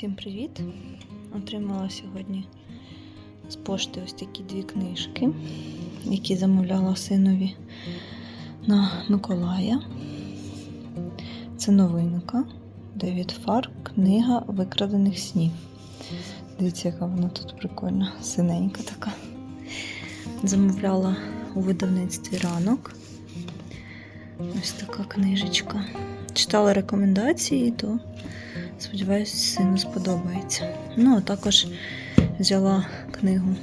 Всім привіт! Отримала сьогодні з пошти ось такі дві книжки, які замовляла синові на Миколая. Це новинка. Девід Фар, книга викрадених снів. Дивіться, яка вона тут прикольна, синенька така. Замовляла у видавництві ранок. Ось така книжечка. Читала рекомендації, то сподіваюся, сину сподобається. Ну, а також взяла книгу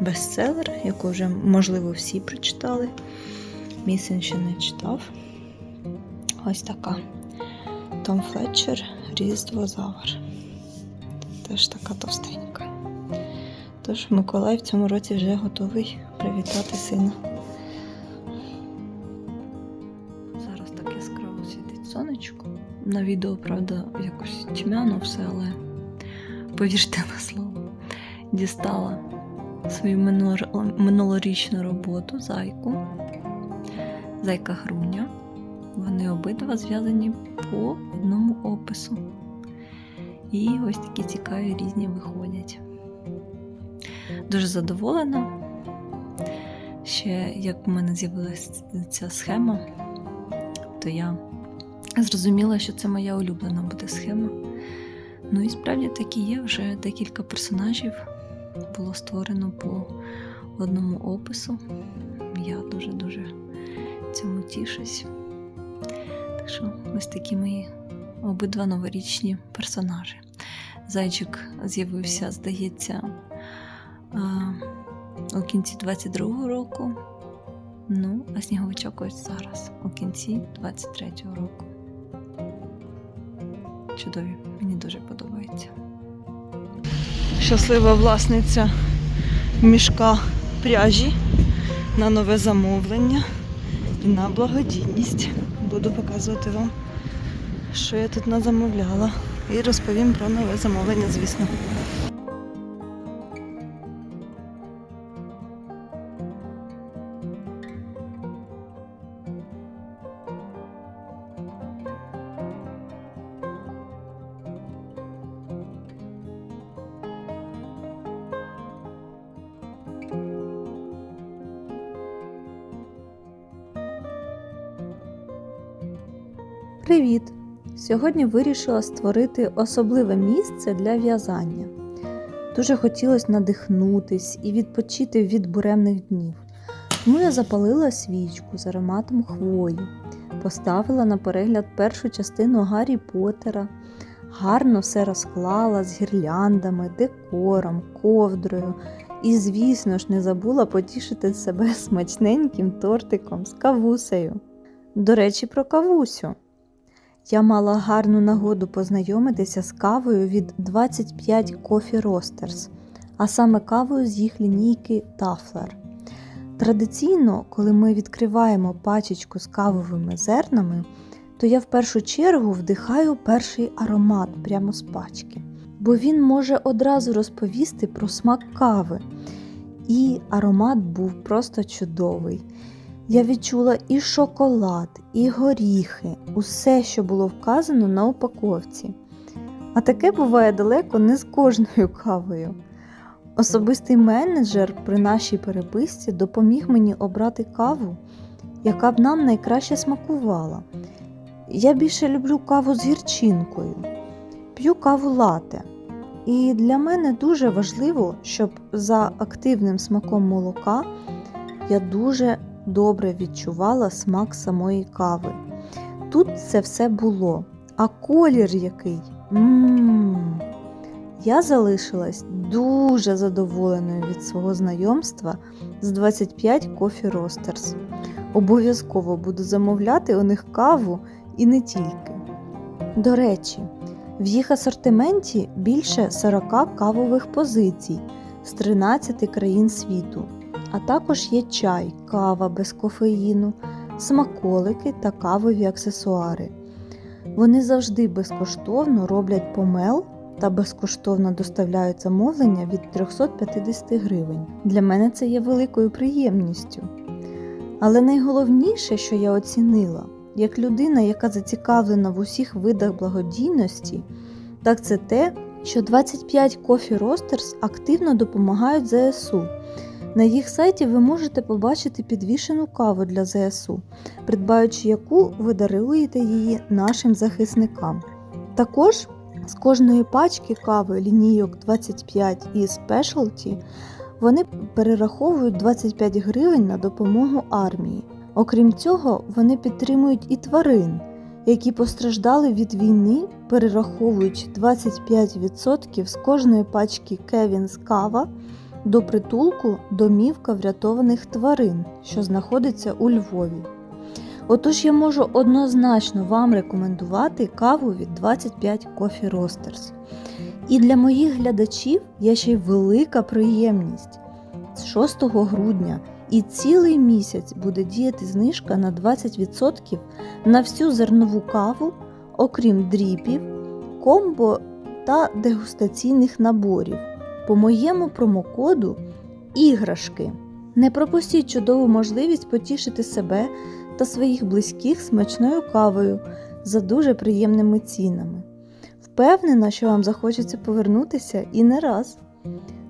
бестселер, яку вже, можливо, всі прочитали. Мій син ще не читав. Ось така. Том Флетчер Різдво Завар. Теж така товстенька. Тож Миколай в цьому році вже готовий привітати сина. На відео, правда, якось тьмяно все, але повірте на слово. Дістала свою минулорічну роботу зайку. Зайка Груня. Вони обидва зв'язані по одному опису. І ось такі цікаві різні виходять. Дуже задоволена. Ще як в мене з'явилася ця схема, то я зрозуміла, що це моя улюблена буде схема. Ну і справді так і є, вже декілька персонажів було створено по одному опису. Я дуже-дуже цьому тішусь. Так що ось такі мої обидва новорічні персонажі. Зайчик з'явився, здається, у кінці 22-го року. Ну, а сніговичок ось зараз, у кінці 23-го року. Чудові, мені дуже подобається. Щаслива власниця мішка пряжі на нове замовлення і на благодійність. Буду показувати вам, що я тут назамовляла. І розповім про нове замовлення, звісно. Привіт! Сьогодні вирішила створити особливе місце для в'язання. Дуже хотілося надихнутись і відпочити від буремних днів. Тому я запалила свічку з ароматом хвої, поставила на перегляд першу частину Гаррі Поттера, гарно все розклала з гірляндами, декором, ковдрою. І, звісно ж, не забула потішити себе смачненьким тортиком з кавусею. До речі, про кавусю. Я мала гарну нагоду познайомитися з кавою від 25 Coffee Roasters, а саме кавою з їх лінійки Тафлер. Традиційно, коли ми відкриваємо пачечку з кавовими зернами, то я в першу чергу вдихаю перший аромат прямо з пачки, бо він може одразу розповісти про смак кави. І аромат був просто чудовий. Я відчула і шоколад, і горіхи, усе, що було вказано на упаковці. А таке буває далеко не з кожною кавою. Особистий менеджер при нашій переписці допоміг мені обрати каву, яка б нам найкраще смакувала. Я більше люблю каву з гірчинкою, п'ю каву лате. І для мене дуже важливо, щоб за активним смаком молока я дуже добре відчувала смак самої кави. Тут це все було. А колір який? Ммм. Я залишилась дуже задоволеною від свого знайомства з 25 Coffee Roasters. Обов'язково буду замовляти у них каву і не тільки. До речі, в їх асортименті більше 40 кавових позицій з 13 країн світу а також є чай, кава без кофеїну, смаколики та кавові аксесуари. Вони завжди безкоштовно роблять помел та безкоштовно доставляють замовлення від 350 гривень. Для мене це є великою приємністю. Але найголовніше, що я оцінила, як людина, яка зацікавлена в усіх видах благодійності, так це те, що 25 Coffee Roasters активно допомагають ЗСУ. На їх сайті ви можете побачити підвішену каву для ЗСУ, придбаючи яку ви даруєте її нашим захисникам. Також з кожної пачки кави лінійок 25 і Specialty вони перераховують 25 гривень на допомогу армії. Окрім цього, вони підтримують і тварин, які постраждали від війни, перераховуючи 25% з кожної пачки Кевінс Кава до притулку домівка врятованих тварин, що знаходиться у Львові. Отож я можу однозначно вам рекомендувати каву від 25 Coffee Roasters. І для моїх глядачів є ще й велика приємність. З 6 грудня і цілий місяць буде діяти знижка на 20% на всю зернову каву, окрім дріпів, комбо та дегустаційних наборів. По моєму промокоду іграшки. Не пропустіть чудову можливість потішити себе та своїх близьких смачною кавою за дуже приємними цінами. Впевнена, що вам захочеться повернутися і не раз.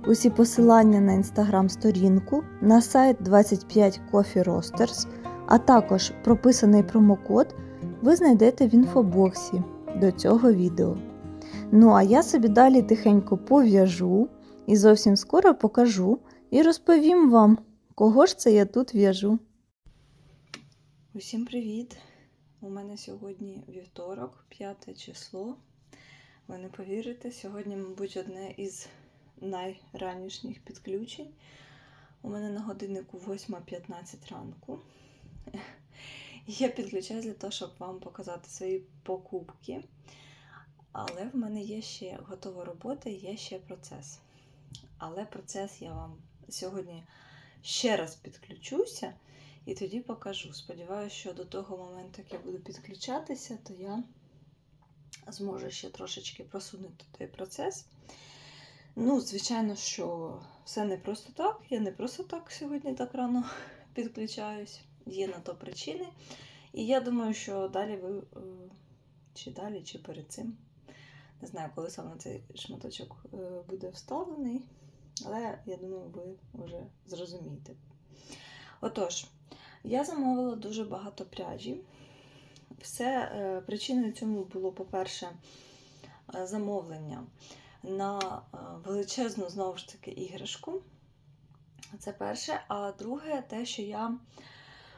Усі посилання на інстаграм-сторінку, на сайт 25 Coffee Roasters, а також прописаний промокод ви знайдете в інфобоксі до цього відео. Ну а я собі далі тихенько пов'яжу і зовсім скоро покажу і розповім вам, кого ж це я тут в'яжу. Усім привіт! У мене сьогодні вівторок, 5 число. Ви не повірите, сьогодні, мабуть, одне із найранішніх підключень. У мене на годиннику 8.15 ранку. Я підключаюсь для того, щоб вам показати свої покупки. Але в мене є ще готова робота, є ще процес. Але процес я вам сьогодні ще раз підключуся і тоді покажу. Сподіваюся, що до того моменту, як я буду підключатися, то я зможу ще трошечки просунути той процес. Ну, звичайно, що все не просто так. Я не просто так сьогодні так рано підключаюсь. Є на то причини. І я думаю, що далі ви, е, чи далі, чи перед цим. Не знаю, коли саме цей шматочок е, буде вставлений, але я думаю, ви вже зрозумієте. Отож, я замовила дуже багато пряжі. Все е, причиною цьому було, по-перше, е, замовлення на е, величезну, знову ж таки, іграшку. Це перше. А друге, те, що я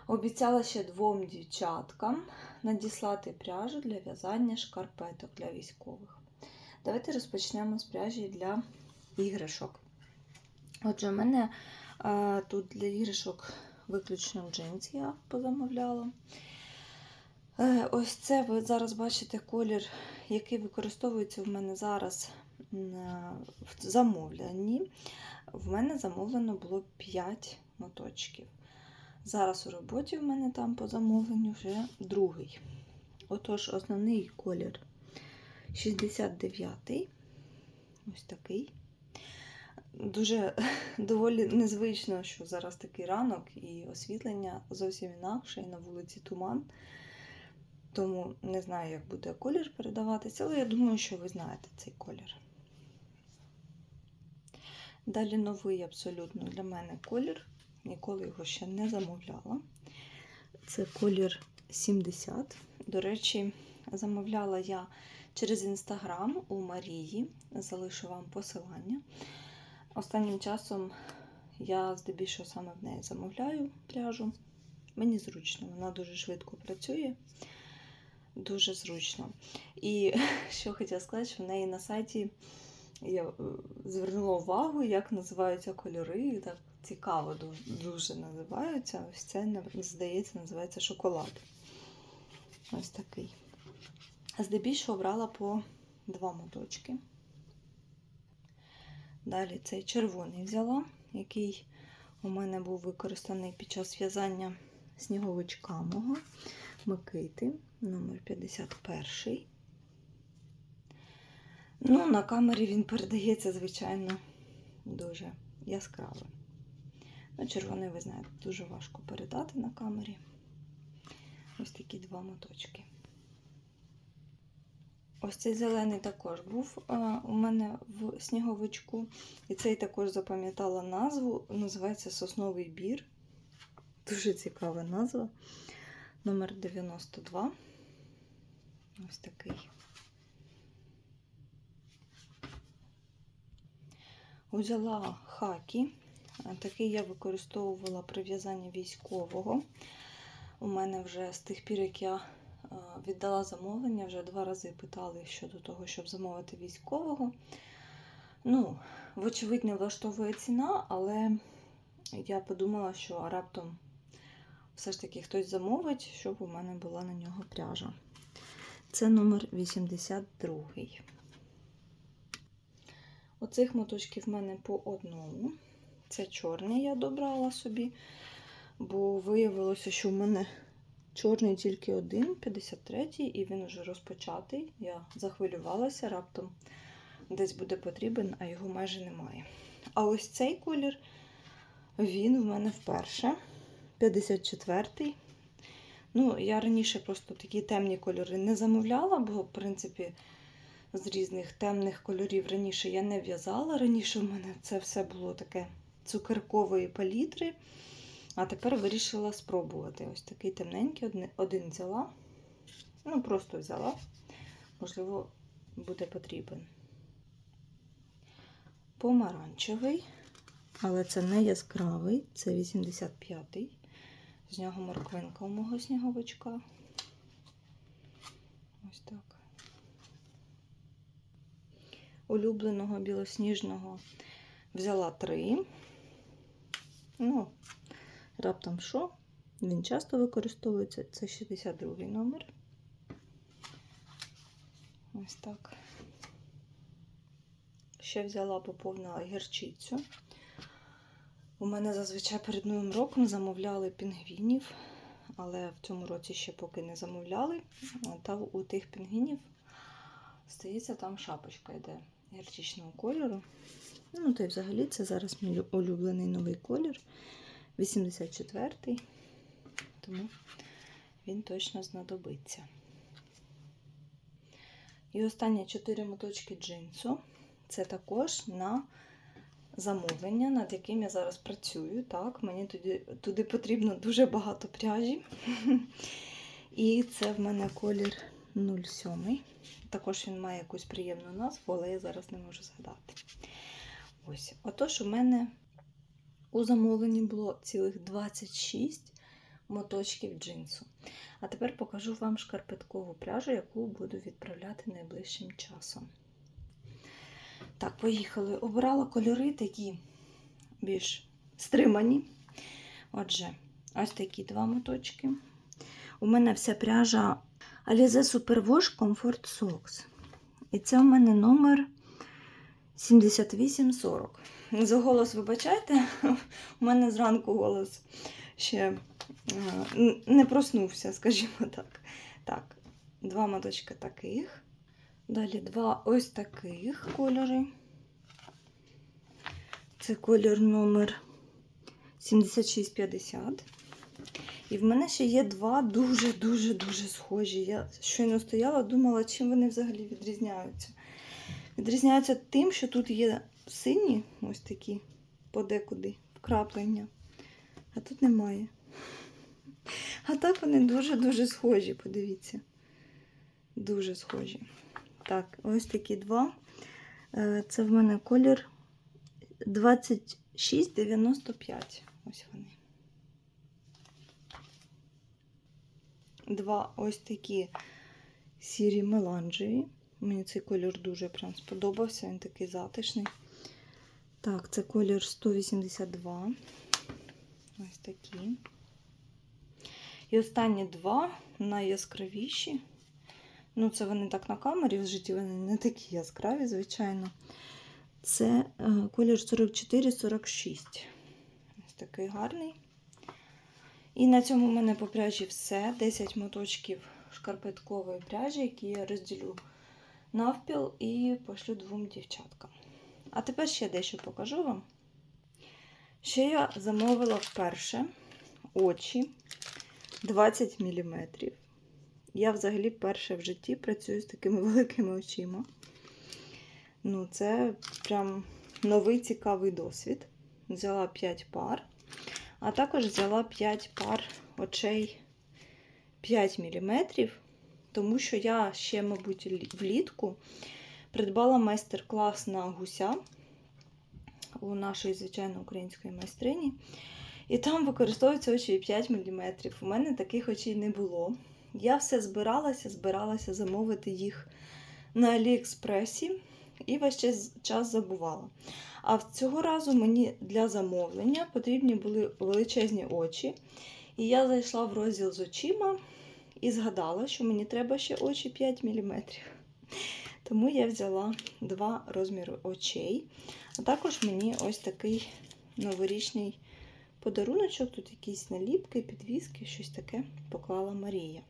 обіцяла ще двом дівчаткам надіслати пряжу для в'язання шкарпеток для військових. Давайте розпочнемо з пряжі для іграшок. Отже, у мене е, тут для іграшок виключно джинс я позамовляла. Е, ось це ви зараз бачите колір, який використовується в мене зараз в замовленні. В мене замовлено було 5 моточків. Зараз у роботі в мене там по замовленню вже другий. Отож, основний колір 69-й. Ось такий. Дуже доволі незвично, що зараз такий ранок і освітлення зовсім інакше, і на вулиці туман. Тому не знаю, як буде колір передаватися, але я думаю, що ви знаєте цей колір. Далі новий абсолютно для мене колір. Ніколи його ще не замовляла. Це колір 70. До речі, замовляла я через інстаграм у Марії. Залишу вам посилання. Останнім часом я здебільшого саме в неї замовляю пряжу. Мені зручно, вона дуже швидко працює, дуже зручно. І що хотіла сказати, що в неї на сайті я звернула увагу, як називаються кольори. Так цікаво дуже називаються. Ось це, здається, називається шоколад. Ось такий. Здебільшого брала по два моточки. Далі цей червоний взяла, який у мене був використаний під час в'язання сніговичка мого Микити, номер 51. Ну, на камері він передається, звичайно, дуже яскравим. Ну, червоний, ви знаєте, дуже важко передати на камері. Ось такі два моточки. Ось цей зелений також був а, у мене в сніговичку. І цей також запам'ятала назву. Називається Сосновий бір. Дуже цікава назва. Номер 92. Ось такий. Узяла хакі. Такий я використовувала при в'язанні військового. У мене вже з тих пір, як я віддала замовлення, вже два рази питали щодо того, щоб замовити військового. Ну, вочевидь, не влаштовує ціна, але я подумала, що раптом все ж таки хтось замовить, щоб у мене була на нього пряжа. Це номер 82. Оцих моточків в мене по одному. Це чорний я добрала собі, бо виявилося, що в мене чорний тільки один, 53-й, і він вже розпочатий. Я захвилювалася, раптом десь буде потрібен, а його майже немає. А ось цей колір, він в мене вперше. 54-й. Ну, я раніше просто такі темні кольори не замовляла, бо, в принципі, з різних темних кольорів раніше я не в'язала. Раніше в мене це все було таке цукеркової палітри. А тепер вирішила спробувати. Ось такий темненький один- взяла. Ну, просто взяла. Можливо, буде потрібен. Помаранчевий, але це не яскравий, це 85-й. З нього морквинка у мого сніговичка. Ось так. Улюбленого білосніжного взяла три. Ну, раптом що? Він часто використовується. Це 62 номер. Ось так. Ще взяла, поповнила гірчицю. У мене зазвичай перед Новим роком замовляли пінгвінів, але в цьому році ще поки не замовляли. Та у тих пінгвінів, здається, там шапочка йде гірчичного кольору. Ну, то й взагалі це зараз мій улюблений новий колір. 84-й. Тому він точно знадобиться. І останні 4 моточки джинсу. Це також на замовлення, над яким я зараз працюю. Так, мені туди, туди потрібно дуже багато пряжі. І це в мене колір 07. Також він має якусь приємну назву, але я зараз не можу згадати. Ось, отож, у мене у замовленні було цілих 26 моточків джинсу. А тепер покажу вам шкарпеткову пряжу, яку буду відправляти найближчим часом. Так, поїхали. Обирала кольори такі більш стримані. Отже, ось такі два моточки. У мене вся пряжа Alize Superwash Comfort Socks. І це у мене номер 7840. За голос вибачайте, у мене зранку голос ще е, не проснувся, скажімо так. Так, два моточки таких. Далі два ось таких кольори. Це колір номер 7650. І в мене ще є два дуже-дуже-дуже схожі. Я щойно стояла, думала, чим вони взагалі відрізняються. Відрізняються тим, що тут є сині, ось такі, подекуди, вкраплення. А тут немає. А так вони дуже-дуже схожі, подивіться. Дуже схожі. Так, ось такі два. Е, Це в мене колір 2695. Ось вони. Два ось такі сірі меланжеві. Мені цей колір дуже прям сподобався, він такий затишний. Так, це колір 182. Ось такі. І останні два найяскравіші. Ну, це вони так на камері в житті, вони не такі яскраві, звичайно. Це е, колір 44-46. Ось такий гарний. І на цьому в мене по пряжі все. 10 моточків шкарпеткової пряжі, які я розділю навпіл і пошлю двом дівчаткам. А тепер ще дещо покажу вам. Ще я замовила вперше очі 20 мм. Я взагалі перше в житті працюю з такими великими очима. Ну, це прям новий цікавий досвід. Взяла 5 пар, а також взяла 5 пар очей 5 мм, тому що я ще, мабуть, влітку придбала майстер-клас на гуся у нашої звичайно української майстрині. І там використовуються очі 5 мм. У мене таких очей не було. Я все збиралася, збиралася замовити їх на Аліекспресі і весь час- забувала. А цього разу мені для замовлення потрібні були величезні очі. І я зайшла в розділ з очима і згадала, що мені треба ще очі 5 мм. Тому я взяла два розміри очей. А також мені ось такий новорічний подаруночок, тут якісь наліпки, підвіски, щось таке поклала Марія.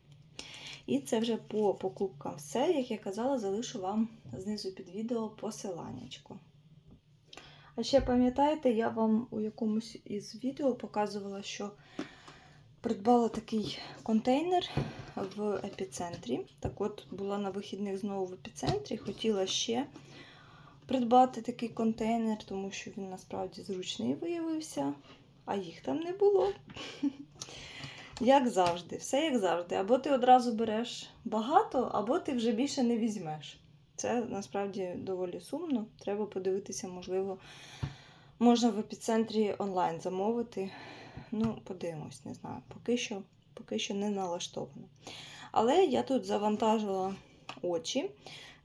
І це вже по покупкам все. Як я казала, залишу вам знизу під відео посиланнячко. А ще пам'ятаєте, я вам у якомусь із відео показувала, що придбала такий контейнер в епіцентрі. Так от, була на вихідних знову в епіцентрі, хотіла ще придбати такий контейнер, тому що він насправді зручний виявився, а їх там не було. Як завжди, все як завжди. Або ти одразу береш багато, або ти вже більше не візьмеш. Це насправді доволі сумно. Треба подивитися, можливо, можна в епіцентрі онлайн замовити. Ну, подивимось, не знаю. Поки що, поки що не налаштовано. Але я тут завантажила очі,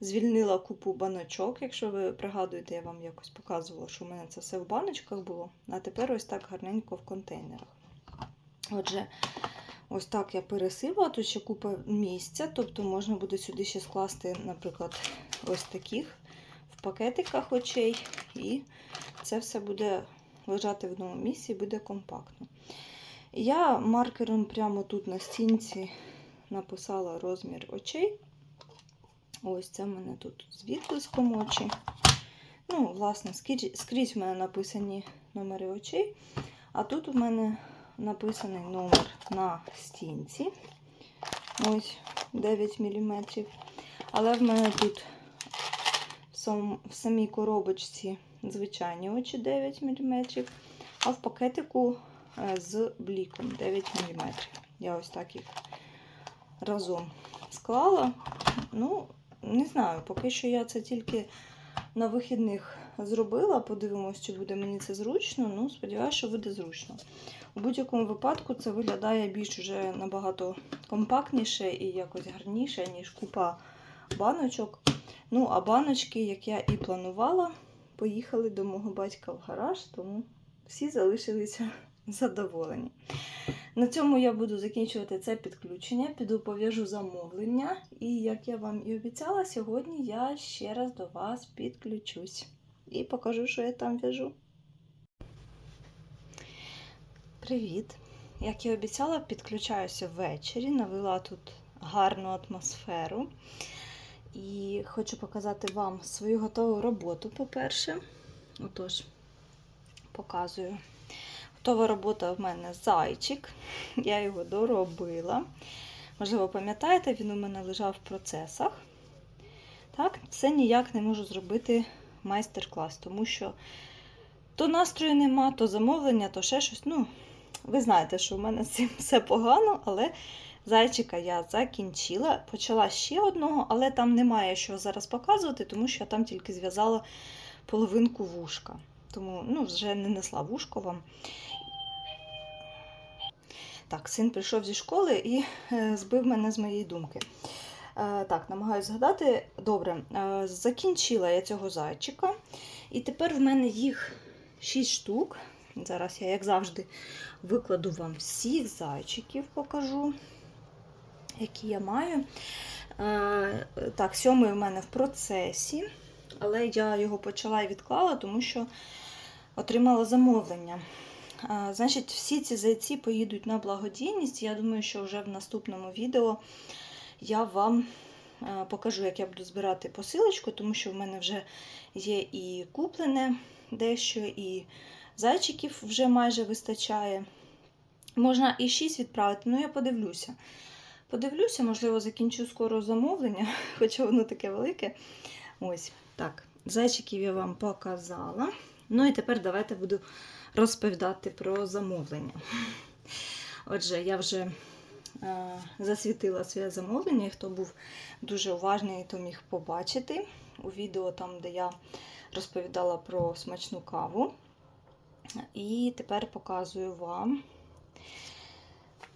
звільнила купу баночок. Якщо ви пригадуєте, я вам якось показувала, що у мене це все в баночках було. А тепер ось так гарненько в контейнерах. Отже, ось так я пересипала, тут ще купа місця, тобто можна буде сюди ще скласти, наприклад, ось таких в пакетиках очей, і це все буде лежати в одному місці і буде компактно. Я маркером прямо тут на стінці написала розмір очей. Ось це в мене тут з відблиском очі. Ну, власне, скрізь, в мене написані номери очей. А тут у мене написаний номер на стінці. Ось 9 мм. Але в мене тут в, сам, в самій коробочці звичайні очі 9 мм, а в пакетику з бліком 9 мм. Я ось так їх разом склала. Ну, не знаю, поки що я це тільки на вихідних зробила. Подивимось, чи буде мені це зручно. Ну, сподіваюся, що буде зручно. У будь-якому випадку це виглядає більш уже набагато компактніше і якось гарніше, ніж купа баночок. Ну, а баночки, як я і планувала, поїхали до мого батька в гараж, тому всі залишилися задоволені. На цьому я буду закінчувати це підключення, піду пов'яжу замовлення. І як я вам і обіцяла, сьогодні я ще раз до вас підключусь і покажу, що я там в'яжу. Привіт! Як і обіцяла, підключаюся ввечері, навела тут гарну атмосферу. І хочу показати вам свою готову роботу, по-перше. Отож, показую. Готова робота в мене зайчик. Я його доробила. Можливо, пам'ятаєте, він у мене лежав в процесах. Так, це ніяк не можу зробити майстер-клас, тому що то настрою нема, то замовлення, то ще щось. Ну, ви знаєте, що в мене з цим все погано, але зайчика я закінчила. Почала ще одного, але там немає що зараз показувати, тому що я там тільки зв'язала половинку вушка. Тому ну, вже не несла вушко вам. Так, син прийшов зі школи і е, збив мене з моєї думки. Е, так, намагаюся згадати. Добре, е, закінчила я цього зайчика. І тепер в мене їх 6 штук. Зараз я, як завжди, викладу вам всіх зайчиків, покажу, які я маю. Так, сьомий у мене в процесі, але я його почала і відклала, тому що отримала замовлення. Значить, всі ці зайці поїдуть на благодійність. Я думаю, що вже в наступному відео я вам покажу, як я буду збирати посилочку, тому що в мене вже є і куплене дещо, і зайчиків вже майже вистачає. Можна і 6 відправити, ну я подивлюся. Подивлюся, можливо, закінчу скоро замовлення, хоча воно таке велике. Ось так. Зайчиків я вам показала. Ну і тепер давайте буду розповідати про замовлення. Отже, я вже е, засвітила своє замовлення, і хто був дуже уважний, то міг побачити у відео, там, де я розповідала про смачну каву. І тепер показую вам.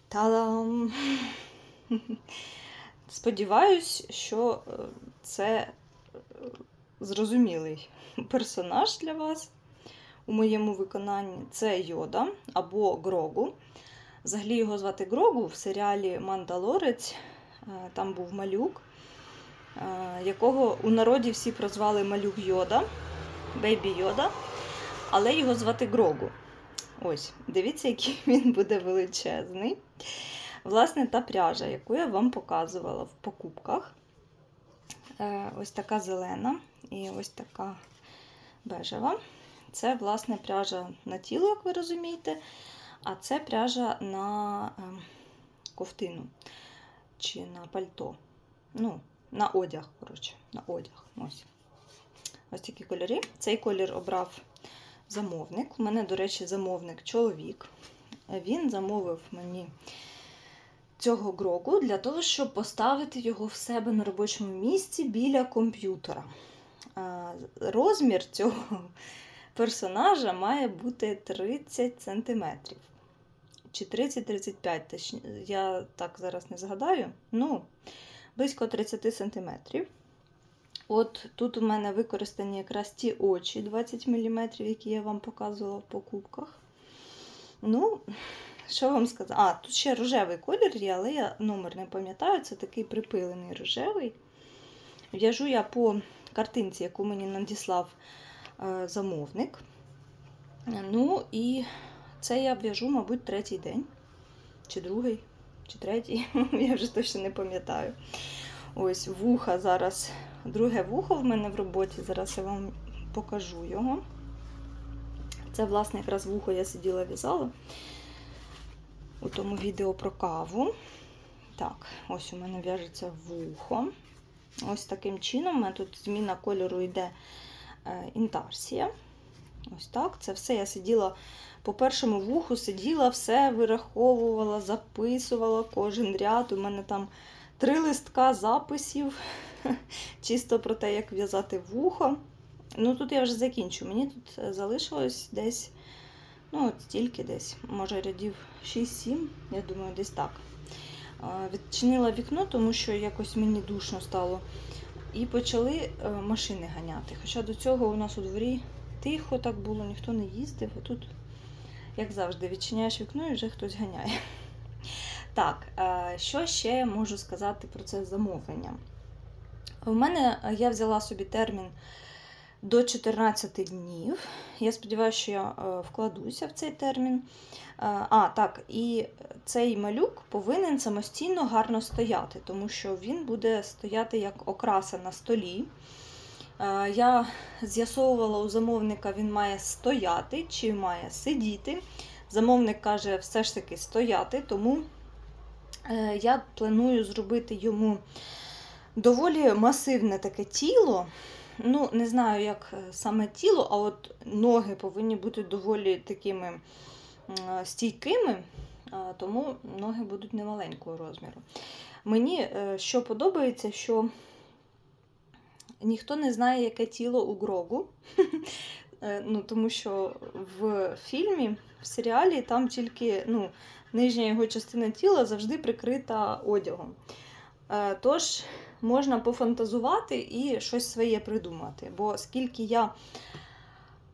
Та-дам! Сподіваюсь, що е, це е, зрозумілий персонаж для вас у моєму виконанні. Це Йода або Грогу. Взагалі його звати Грогу в серіалі Мандалорець. Е, Там був малюк, е, якого у народі всі прозвали малюк Йода, Бейбі Йода, але його звати Грогу. Ось, дивіться, який він буде величезний. Власне, та пряжа, яку я вам показувала в покупках. Е, Ось така зелена і ось така бежева. Це, власне, пряжа на тіло, як ви розумієте, а це пряжа на е, ковтину чи на пальто. Ну, на одяг, коротше, на одяг. Ось. Ось такі кольори. Цей колір обрав замовник. У мене, до речі, замовник чоловік. Він замовив мені цього грогу для того, щоб поставити його в себе на робочому місці біля комп'ютера. Розмір цього персонажа має бути 30 см. Чи 30-35, точні- я так зараз не згадаю. Ну, близько 30 см. От тут у мене використані якраз ті очі 20 мм, які я вам показувала в покупках. Ну, що вам сказати? А, тут ще рожевий колір є, але я номер не пам'ятаю. Це такий припилений рожевий. В'яжу я по картинці, яку мені надіслав замовник. Ну, і це я в'яжу, мабуть, третій день. Чи другий, чи третій. я вже точно не пам'ятаю. Ось вуха зараз. Друге вухо в мене в роботі. Зараз я вам покажу його. Це, власне, якраз вухо я сиділа в'язала у тому відео про каву. Так, ось у мене в'яжеться вухо. Ось таким чином. У мене тут зміна кольору йде е, інтарсія. Ось так. Це все я сиділа по першому вуху, сиділа, все вираховувала, записувала кожен ряд. У мене там три листка записів, чисто про те, як в'язати вухо. Ну, тут я вже закінчу. Мені тут е, залишилось десь, ну, от стільки десь, може, рядів 6-7, я думаю, десь так. Е, Відчинила вікно, тому що якось мені душно стало. І почали е, машини ганяти. Хоча до цього у нас у дворі тихо так було, ніхто не їздив. А тут, як завжди, відчиняєш вікно і вже хтось ганяє. Так, е, що ще можу сказати про це замовлення? У мене е, я взяла собі термін до 14 днів. Я сподіваюся, що я е, вкладуся в цей термін. Е, А, так, і цей малюк повинен самостійно гарно стояти, тому що він буде стояти як окраса на столі. Е, Я з'ясовувала у замовника, він має стояти чи має сидіти. Замовник каже, все ж таки стояти, тому я планую зробити йому доволі масивне таке тіло. Ну, не знаю, як е, саме тіло, а от ноги повинні бути доволі такими стійкими, тому ноги будуть немаленького розміру. Мені е, що подобається, що ніхто не знає, яке тіло у Грогу. Е, Ну, тому що в фільмі, в серіалі там тільки ну, нижня його частина тіла завжди прикрита одягом. Е, Тож можна пофантазувати і щось своє придумати. Бо скільки я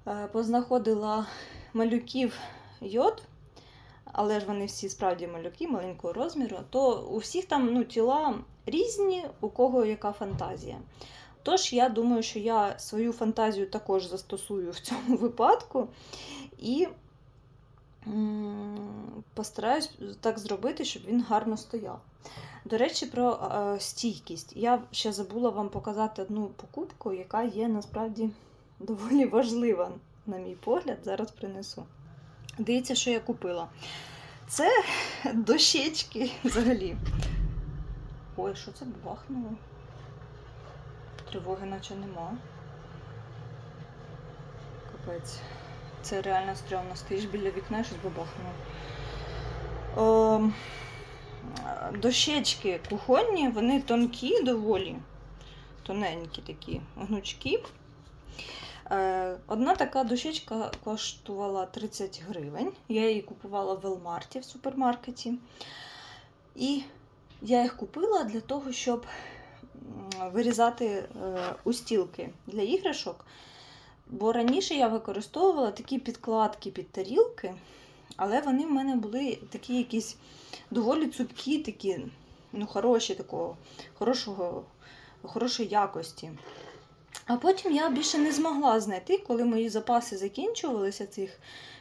е, познаходила малюків йод, але ж вони всі справді малюки маленького розміру, то у всіх там ну, тіла різні, у кого яка фантазія. Тож я думаю, що я свою фантазію також застосую в цьому випадку і постараюсь так зробити, щоб він гарно стояв. До речі, про е, стійкість. Я ще забула вам показати одну покупку, яка є насправді доволі важлива, на мій погляд. Зараз принесу. Дивіться, що я купила. Це дощечки взагалі. Ой, що це бахнуло? Тривоги наче нема. Капець. Це реально стрьомно. Стоїш біля вікна щось бабахнуло. Ем, дощечки кухонні, вони тонкі доволі. Тоненькі такі гнучкі. Е, Одна така дощечка коштувала 30 гривень. Я її купувала в Велмарті в супермаркеті. І я їх купила для того, щоб вирізати е, устілки для іграшок. Бо раніше я використовувала такі підкладки під тарілки, але вони в мене були такі якісь доволі цупкі, такі, ну, хороші, такого, хорошого, хорошої якості. А потім я більше не змогла знайти, коли мої запаси закінчувалися цих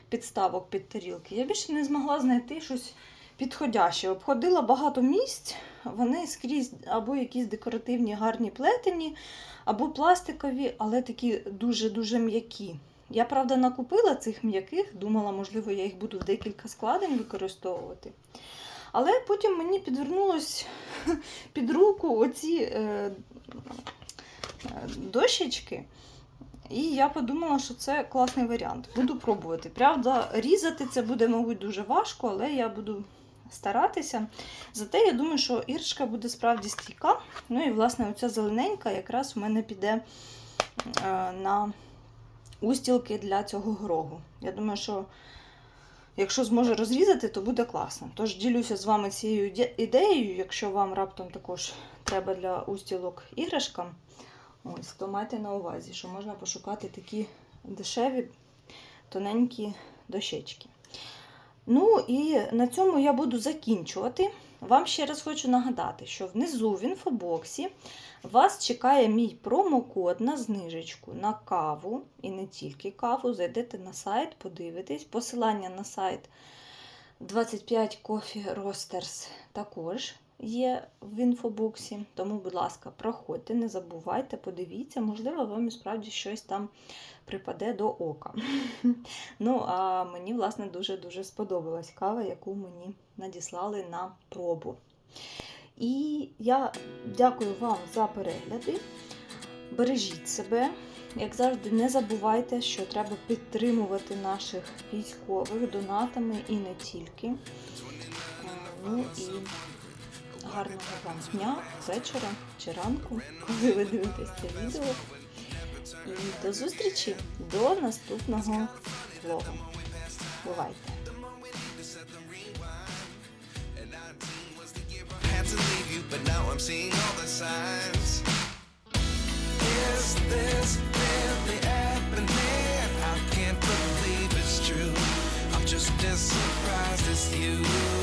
підставок під тарілки, я більше не змогла знайти щось підходяще. Обходила багато місць, вони скрізь або якісь декоративні гарні плетені, або пластикові, але такі дуже-дуже м'які. Я, правда, накупила цих м'яких, думала, можливо, я їх буду в декілька складень використовувати. Але потім мені підвернулось під руку оці е, е, дощечки. І я подумала, що це класний варіант. Буду пробувати. Правда, різати це буде, мабуть, дуже важко, але я буду старатися. Зате я думаю, що іршка буде справді стійка. Ну і, власне, оця зелененька якраз у мене піде е, на устілки для цього горогу. Я думаю, що якщо зможу розрізати, то буде класно. Тож ділюся з вами цією ідеєю, якщо вам раптом також треба для устілок іграшкам. Ось, то майте на увазі, що можна пошукати такі дешеві, тоненькі дощечки. Ну і на цьому я буду закінчувати. Вам ще раз хочу нагадати, що внизу в інфобоксі вас чекає мій промокод на знижечку на каву і не тільки каву. Зайдете на сайт, подивитесь. Посилання на сайт 25 Coffee Roasters також є в інфобоксі. Тому, будь ласка, проходьте, не забувайте, подивіться, можливо, вам і справді щось там припаде до ока. Ну, а мені, власне, дуже-дуже сподобалась кава, яку мені надіслали на пробу. І я дякую вам за перегляди. Бережіть себе. Як завжди, не забувайте, що треба підтримувати наших військових донатами і не тільки. Е, Ну і гарного вам дня, вечора чи ранку, коли ви дивитесь це відео. І до зустрічі до наступного влогу. Бувайте! I'm just as surprised as you.